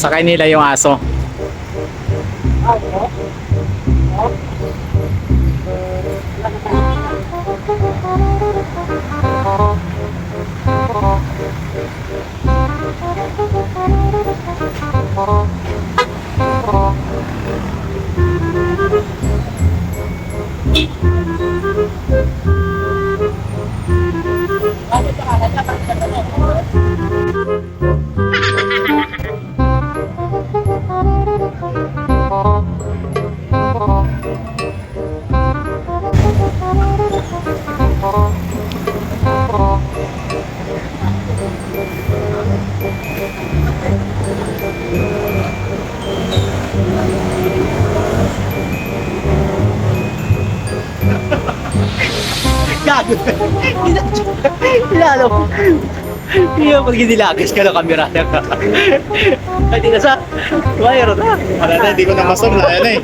Sakay nila yung aso. Gago. Lalo. Iya, pag ginilagas ka ng kamera. Hindi na sa wire na. Wala na, hindi ko na masam na yan eh.